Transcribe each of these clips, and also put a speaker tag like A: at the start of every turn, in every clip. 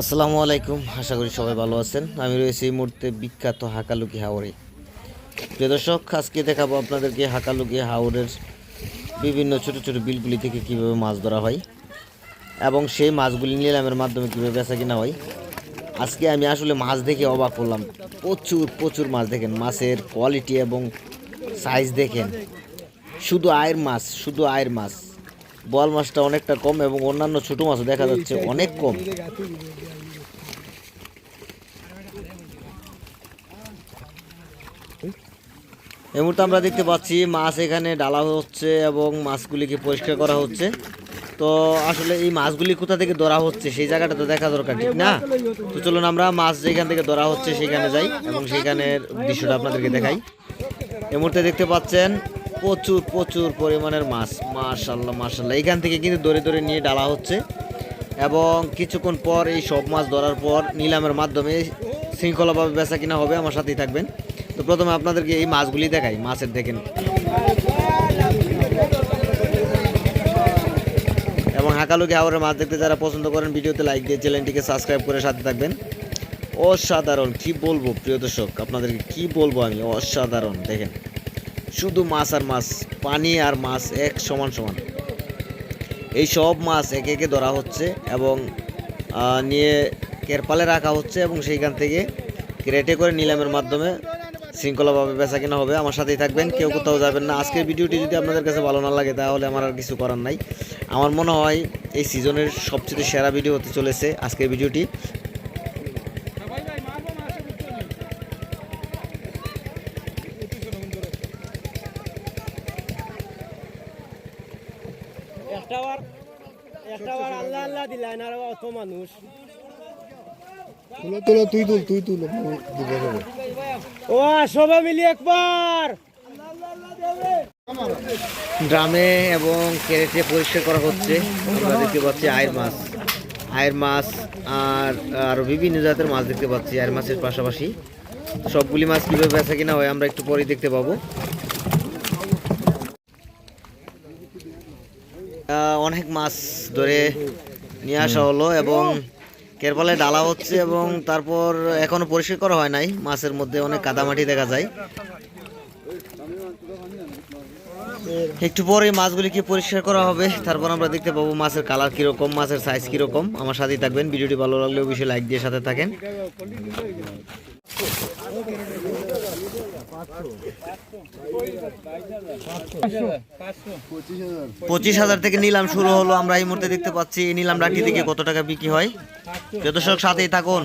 A: আসসালামু আলাইকুম, আশা করি সবাই ভালো আছেন। আমি রয়েছি এই মুহূর্তে বিখ্যাত হাকালুকি হাওড়ে প্রিয় দর্শক, আজকে দেখাবো আপনাদেরকে হাকালুকি হাওড়ের বিভিন্ন ছোট ছোট বিলগুলি থেকে কীভাবে মাছ ধরা হয় এবং সেই মাছগুলি নিলামের মাধ্যমে কীভাবে বেচা কিনা হয়। আজকে আমি আসলে মাছ দেখে অবাক হলাম। প্রচুর প্রচুর মাছ দেখেন, মাছের কোয়ালিটি এবং সাইজ দেখেন। শুধু আয়ের মাছ, শুধু আয়ের মাছ। বোয়াল মাছটা অনেকটা কম এবং অন্যান্য ছোট মাছও দেখা যাচ্ছে অনেক কম। এই মুহূর্তে আমরা দেখতে পাচ্ছি মাছ এখানে ডালা হচ্ছে এবং মাছগুলিকে পরিষ্কার করা হচ্ছে। তো আসলে এই মাছগুলি কোথা থেকে ধরা হচ্ছে সেই জায়গাটা তো দেখা দরকার, ঠিক না? তো চলুন আমরা মাছ যেখান থেকে ধরা হচ্ছে সেখানে যাই এবং সেখানের দৃশ্যটা আপনাদেরকে দেখাই। এই মুহূর্তে দেখতে পাচ্ছেন প্রচুর প্রচুর পরিমাণের মাছ, মাশাল্লাহ মাশাল্লাহ। এখান থেকে কিন্তু ধরে ধরে নিয়ে ডালা হচ্ছে। এবং কিছুক্ষণ পর এই সব মাছ ধরার পর নিলামের মাধ্যমে শৃঙ্খলাভাবে বেচা কিনা হবে, আমার সাথেই থাকবেন। তো প্রথমে আপনাদেরকে এই মাছগুলি দেখাই, মাছের দেখেন। এবং হাকালুকি হাওড়ের মাছ দেখতে যারা পছন্দ করেন, ভিডিওতে লাইক দিয়ে চ্যানেলটিকে সাবস্ক্রাইব করে সাথে থাকবেন। অসাধারণ, কি বলব প্রিয় দর্শক, আপনাদেরকে কি বলব আমি? অসাধারণ, দেখেন। শুধু মাছ আর মাছ, পানি আর মাছ এক সমান সমান। এই সব মাছ একে একে ধরা হচ্ছে এবং নিয়ে কেরপালে রাখা হচ্ছে এবং সেইখান থেকে ক্রেটে করে নিলামের মাধ্যমে শৃঙ্খলাভাবে বেচা কেনা হবে। আমার সাথেই থাকবেন, কেউ কোথাও যাবেন না। আজকের ভিডিওটি যদি আপনাদের কাছে ভালো না লাগে, তাহলে আমার আর কিছু করার নাই। আমার মনে হয় এই সিজনের সবচেয়ে সেরা ভিডিও হতে চলেছে আজকের ভিডিওটি।
B: একটাবার একটাবার আল্লাহ আল্লাহ দিলাই না অত মানুষ।
C: তুলো তুলো তুই তুল তুই তুল
B: ও সবাই মিলি একবার।
A: ড্রামে এবং ক্যারেটে পরিষ্কার করা হচ্ছে। আমরা দেখতে পাচ্ছি আয়ের মাছ। আয়ের মাছ আর আরও বিভিন্ন জাতের মাছ দেখতে পাচ্ছি আয়ের মাছের পাশাপাশি। সবগুলি মাছ কীভাবে বেচা কিনা হয় আমরা একটু পরেই দেখতে পাবো। অনেক মাছ ধরে নিয়ে আসা হলো এবং কেরপালে ডালা হচ্ছে এবং তারপর এখনও পরিষ্কার করা হয় নাই। মাছের মধ্যে অনেক কাদামাটি দেখা যায়। একটু পরে মাছগুলিকে পরিষ্কার করা হবে। তারপর আমরা দেখতে পাবো মাছের কালার কীরকম, মাছের সাইজ কীরকম। আমার সাথেই থাকবেন। ভিডিওটি ভালো লাগলে অবশ্যই লাইক দিয়ে সাথে থাকেন। পঁচিশ হাজার থেকে নিলাম শুরু হলো আমরা এই মুহূর্তে দেখতে পাচ্ছি এই নিলাম ডাকটি থেকে কত টাকা বিক্রি হয়। যত দর্শক সাথেই থাকুন।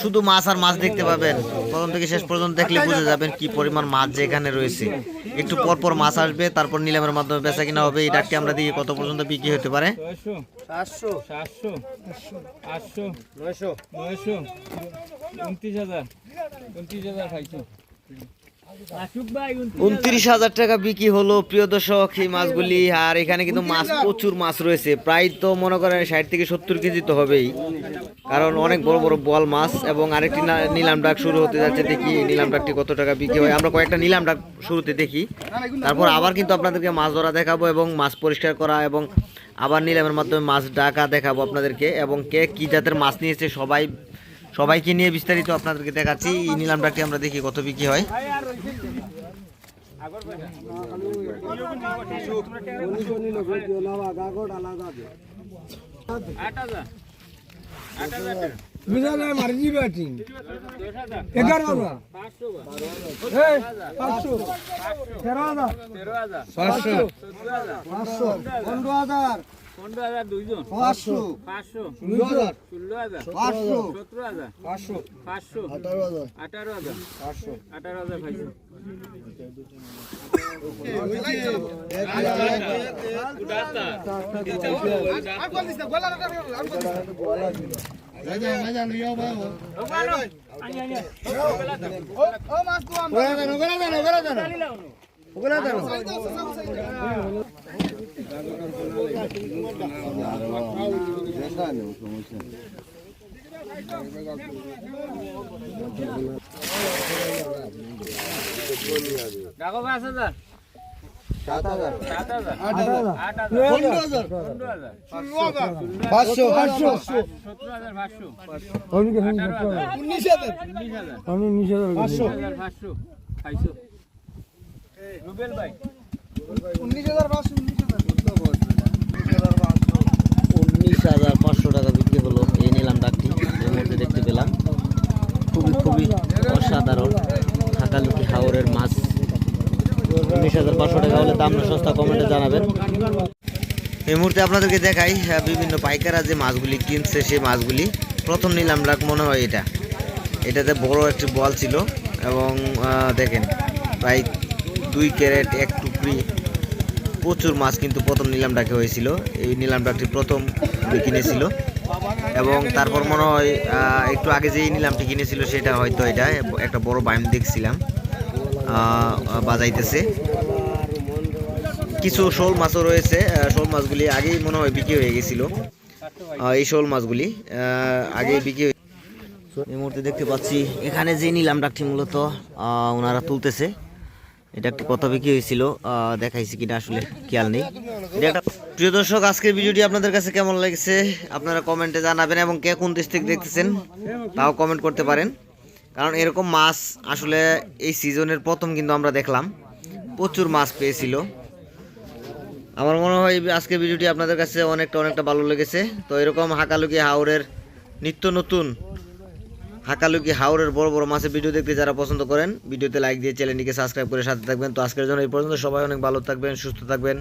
A: শুধু মাছ আর মাছ দেখতে পাবেন। প্রথম থেকে শেষ পর্যন্ত দেখলে বুঝে যাবেন কি পরিমাণ মাছ যে এখানে রয়েছে। একটু পর পর মাছ আসবে তারপর নিলামের মাধ্যমে বেচা কিনা হবে। এই ডাকটি আমরা দেখি কত পর্যন্ত বিক্রি হতে পারে।
D: উনত্রিশ হাজার। উনত্রিশ হাজার
A: উনত্রিশ হাজার টাকা বিক্রি হলো প্রিয় দর্শক এই মাছগুলি, আর এখানে কিন্তু মাছ, প্রচুর মাছ রয়েছে। প্রায় তো মনে করেন ষাট থেকে সত্তর কেজি তো হবেই, কারণ অনেক বড় বড় বল মাছ এবং আরেকটি নিলাম ডাক শুরু হতে যাচ্ছে দেখি নিলাম ডাকটি কত টাকা বিক্রি হয়। আমরা কয়েকটা নিলাম ডাক শুরুতে দেখি। তারপর আবার কিন্তু আপনাদেরকে মাছ ধরা দেখাবো এবং মাছ পরিষ্কার করা এবং আবার নিলামের মাধ্যমে মাছ ডাকা দেখাবো আপনাদেরকে এবং কে কি জাতের মাছ নিয়েছে সবাই সবাইকে নিয়ে বিস্তারিত আপনাদেরকে দেখাচ্ছি। এই নিলাম ডাকটি আমরা দেখি কত বিক্রি হয়।
D: পাঁচশো।
C: পনেরো হাজার
D: দুইজন
C: পাঁচশো
D: পাঁচশো
C: ষোলো হাজার
D: ষোলো হাজার
C: পাঁচশো
D: সতেরো হাজার
C: পাঁচশো
D: পাঁচশো
C: আঠারো হাজার
D: আঠারো হাজার
C: পাঁচশো
D: আঠারো হাজার
C: পাঁচশো পাঁচশো
D: সত্তর হাজার পাঁচশো
C: আঠারো হাজার হাজার
D: উনিশ হাজার
C: উনিশ হাজার
D: পাঁচশো
C: উনিশ হাজার উনিশ হাজার
A: পাঁচশো টাকা বিক্রি হলো এই নিলাম ডাকটি এর মধ্যে দেখতে পেলাম খুবই খুবই অসাধারণ হাকালুকি হাওরের মাছ উনিশ টাকা হলে দাম সস্তা কমেন্টে জানাবেন। এই মুহূর্তে আপনাদেরকে দেখাই বিভিন্ন পাইকাররা যে মাছগুলি কিনছে, সেই মাছগুলি প্রথম নিলাম ডাক মনে হয় এটা। এটাতে বড় একটি বল ছিল এবং দেখেন, প্রায় দুই ক্যারেট, এক টুকরি প্রচুর মাছ কিন্তু প্রথম নিলাম ডাকে হয়েছিল। এই নিলাম ডাকটি প্রথম কিনেছিল এবং তারপর মনে হয় একটু আগে যেই নিলামটি কিনেছিল সেটা হয়তো এটা একটা বড় বাইম দেখছিলাম বাজাইতেছে। কিছু শোল মাছও রয়েছে শোল মাছগুলি আগেই মনে হয় বিক্রি হয়ে গেছিল। এই শোল মাছগুলি আগেই বিক্রি এই মুহূর্তে দেখতে পাচ্ছি, এখানে যে নিলাম ডাকটি মূলত ওনারা তুলতেছে। এটা একটি কথা বিক্রি হয়েছিল দেখাইছি কিনা আসলে খেয়াল নেই। প্রিয় দর্শক, আজকের ভিডিওটি আপনাদের কাছে কেমন লেগেছে? আপনারা কমেন্টে জানাবেন এবং কে কোন দেশ থেকে দেখতেছেন, তাও কমেন্ট করতে পারেন। কারণ এরকম মাছ আসলে এই সিজনের প্রথম কিন্তু আমরা দেখলাম। প্রচুর মাছ পেয়েছিল। আমার মনে হয় আজকে ভিডিওটি আপনাদের কাছে অনেকটা অনেকটা ভালো লেগেছে। তো এরকম হাকালুকি হাওরের নিত্য নতুন হাকালুকি হাওরের বড় বড় মাছের ভিডিও দেখতে যারা পছন্দ করেন, ভিডিওতে লাইক দিয়ে চ্যানেলটিকে সাবস্ক্রাইব করে সাথে থাকবেন। তো আজকের জন্য এই পর্যন্ত। সবাই অনেক ভালো থাকবেন, সুস্থ থাকবেন।